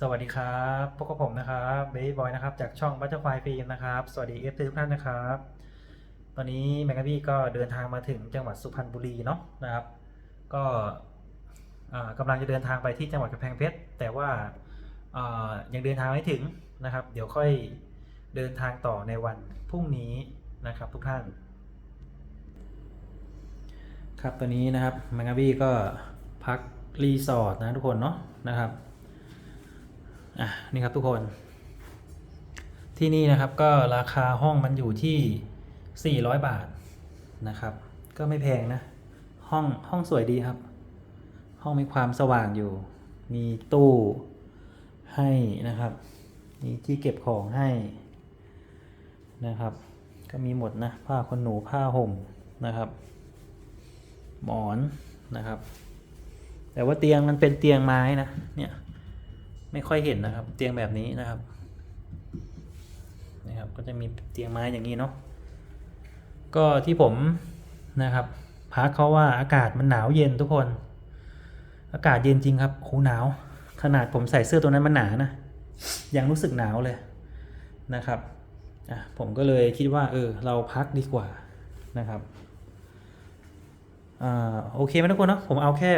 สวัสดีครับพบกับผมนะครับเบย์บอยนะครับ จากช่องบัตเตอร์ไฟฟิล์มนะครับ สวัสดีเอฟทุกท่านนะครับ ตอนนี้แมกกาบี้ก็เดินทางมาถึงจังหวัดสุพรรณบุรีเนาะนะครับ ก็อ่ากำลังจะเดินทางไปที่จังหวัดกำแพงเพชรแต่ว่าายังเดินทางไม่ถึงนะครับ เดี๋ยวค่อยเดินทางต่อในวันพรุ่งนี้นะครับ ทุกท่าน ครับตอนนี้นะครับแมงกาบี้ก็พักรีสอร์ทนะทุกคนเนาะนะครับ อะนี่ครับทุกคน ที่นี่นะครับก็ราคาห้องมันอยู่ที่ 400 บาทนะครับ ก็ไม่แพงนะ ห้องห้องสวยดีครับ ห้องมีความสว่างอยู่ มีตู้ให้นะครับ มีที่เก็บของให้นะครับ ก็มีหมดนะ ผ้าขนหนูผ้าห่มนะครับ หมอนนะครับ แต่ว่าเตียงมันเป็นเตียงไม้นะเนี่ย ไม่ค่อยเห็นนะครับ เตียงแบบนี้นะครับนะครับ ก็จะมีเตียงไม้อย่างนี้เนาะก็ที่ผมนะครับพักเขาว่าอากาศมันหนาวเย็นทุกคน อากาศเย็นจริงครับโอ้หนาว ขนาดผมใส่เสื้อตัวนั้นมันหนานะยังรู้สึกหนาวเลยนะครับอะผมก็เลยคิดว่าเออเราพักดีกว่านะครับอ่าโอเคไหมทุกคนเนอะผมเอาแค่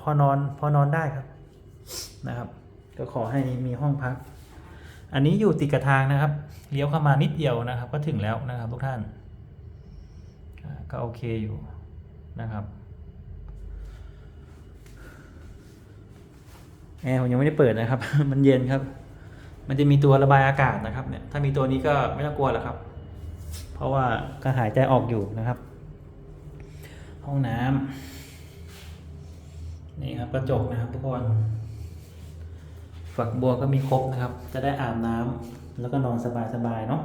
พอนอนพอนอนได้ครับนะครับ ก็ขอให้มีห้องพัก อันนี้อยู่ติดกับทางนะครับ เลี้ยวเข้ามานิดเดียวนะครับ ก็ถึงแล้วนะครับทุกท่าน ก็โอเคอยู่นะครับแอร์ผมยังไม่ได้เปิดนะครับ มันเย็นครับ มันจะมีตัวระบายอากาศนะครับเนี่ย ถ้ามีตัวนี้ก็ไม่ต้องกลัวแล้วครับ เพราะว่าก็หายใจออกอยู่นะครับ ห้องน้ำนี่ครับกระจกนะครับทุกคน ฝักบัวก็มีครบนะครับ จะได้อาบน้ำแล้วก็นอนสบายๆเนาะ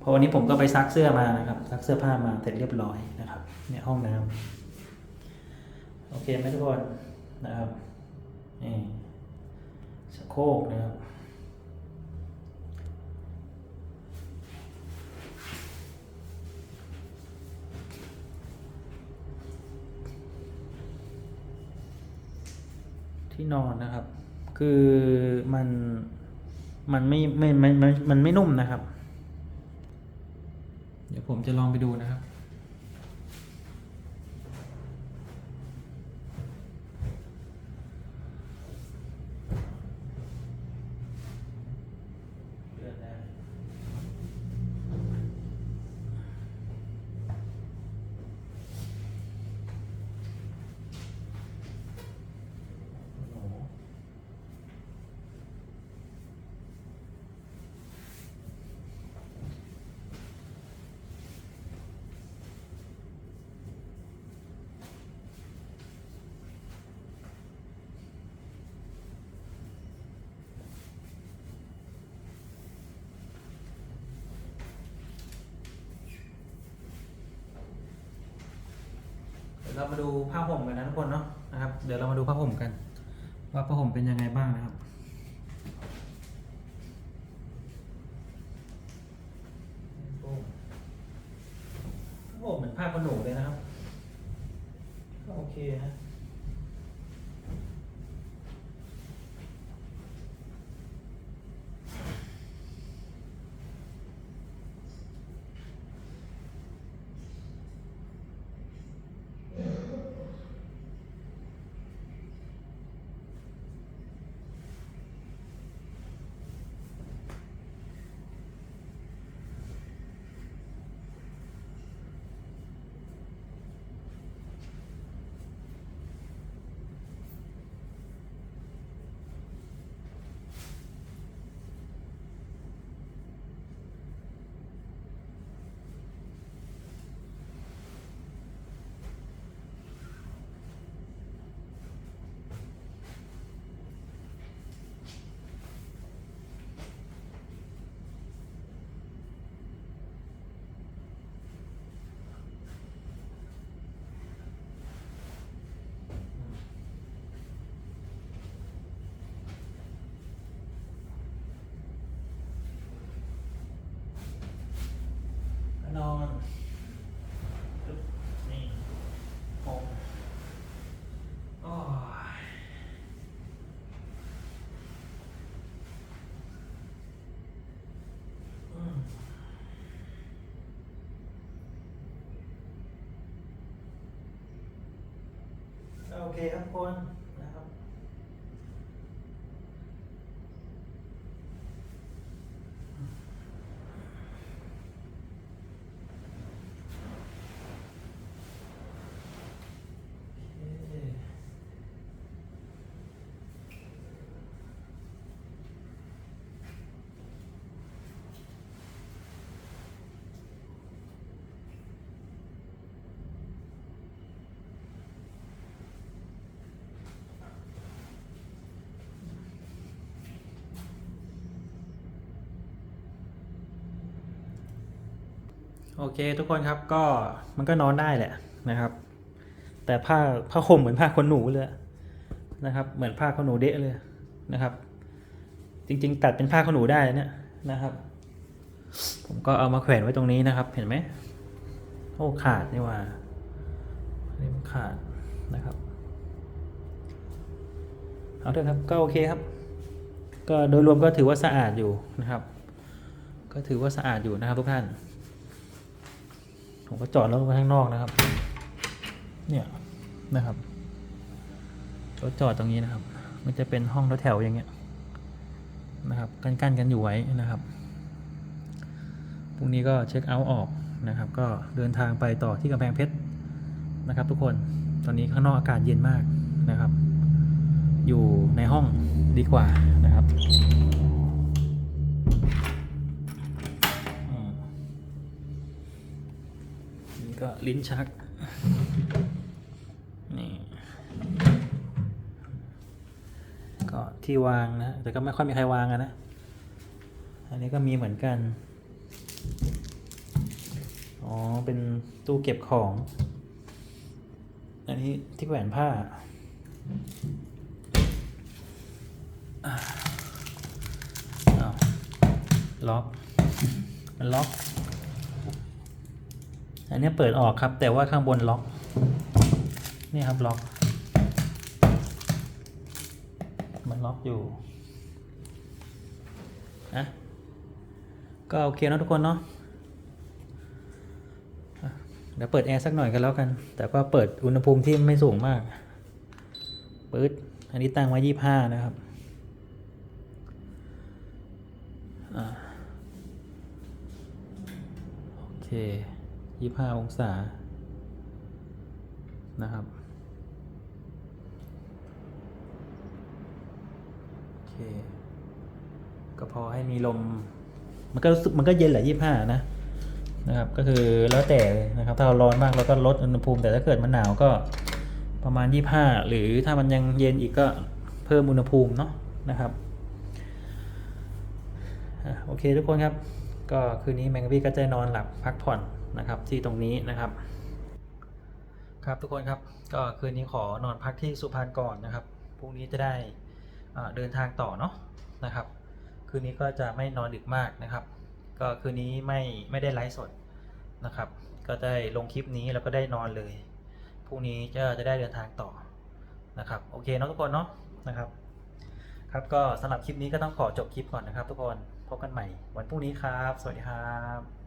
พราะวันนี้ผมก็ไปซักเสื้อมานะครับ ซักเสื้อผ้ามาเสร็จเรียบร้อยนะครับเนี่ยห้องน้ำโอเคไหมทุกคนนะครับนี่ชักโคกนะครับที่นอนนะครับ คือมันมันไม่ไม่ไม่ไม่มันไม่นุ่มนะครับ เดี๋ยวผมจะลองไปดูนะครับ เรามาดูผ้าห่มกันนะทุกคนเนาะนะครับ เดี๋ยวเรามาดูผ้าห่มกัน ว่าผ้าห่มเป็นยังไงบ้างนะครับ ผ้าห่มเหมือนผ้าขนหนูเลยนะครับก็โอเคนะ เคครับทุกคนนะครับ โอเค โอเคทุกคนครับก็มันก็นอนได้แหละนะครับ แต่ผ้าผ้าห่มเหมือนผ้าขนหนูเลยนะครับ เหมือนผ้าขนหนูเดะเลยนะครับ จริง ๆ ตัดเป็นผ้าขนหนูได้เนี่ยนะครับ ผมก็เอามาแขวนไว้ตรงนี้นะครับ เห็นไหมโอ้ขาดนี่ว่านี่มันขาดนะครับเอาเถอะครับก็โอเคครับ ก็โดยรวมก็ถือว่าสะอาดอยู่นะครับ ก็ถือว่าสะอาดอยู่นะครับทุกท่าน ผมก็จอดรถไว้ข้างนอกนะครับ เนี่ยนะครับรถจอดตรงนี้นะครับ มันจะเป็นห้องแถวๆอย่างเงี้ยนะครับ กั้นๆกันอยู่ไว้นะครับพรุ่งนี้ก็เช็คเอาท์ออกนะครับ ก็เดินทางไปต่อที่กำแพงเพชรนะครับ ทุกคนตอนนี้ข้างนอกอากาศเย็นมากนะครับ อยู่ในห้องดีกว่านะครับ ลิ้นชัก นี่ ก็ที่วางนะ แต่ก็ไม่ค่อยมีใครวางอะนะ อันนี้ก็มีเหมือนกัน อ๋อ เป็นตู้เก็บของ อันนี้ที่แหวนผ้าล็อก มันล็อก อันนี้เปิดออกครับ แต่ว่าข้างบนล็อก นี่ครับล็อก มันล็อกอยู่นะก็โอเคเนะทุกคนเนาะเดี๋ยวเปิดแอร์สักหน่อยกันแล้วกัน แต่ก็เปิดอุณหภูมิที่ไม่สูงมากปื๊ดอันนี้ตั้งไว้ยี่ห้านะครับอโอเค ยี่ห้าองศานะครับโอเคก็พอให้มีลม มันก็รู้สึกมันก็เย็นแหละยี่ห้านะนะครับก็คือแล้วแต่นะครับถ้าเราร้อนมากเราก็ลดอุณหภูมิ แต่ถ้าเกิดมันหนาวก็ประมาณยี่ห้าหรือถ้ามันยังเย็นอีกก็เพิ่มอุณหภูมิเนาะนะครับโอเคทุกคนครับ ก็คืนนี้แมงกะพี่ก็จะนอนหลับพักผ่อน นะครับที่ตรงนี้นะครับ ครับทุกคนครับก็คืนนี้ขอนอนพักที่สุพรรณก่อนนะครับพรุ่งนี้จะได้เดินทางต่อเนาะนะครับ คืนนี้ก็จะไม่นอนดึกมากนะครับ ก็คืนนี้ไม่ไม่ได้ไลฟ์สดนะครับ ก็ได้ลงคลิปนี้แล้วก็ได้นอนเลยพรุ่งนี้จะจะได้เดินทางต่อนะครับโอเคเนาะทุกคนเนาะนะครับ ครับก็สำหรับคลิปนี้ก็ต้องขอจบคลิปก่อนนะครับ ทุกคนพบกันใหม่วันพรุ่งนี้ครับ สวัสดีครับ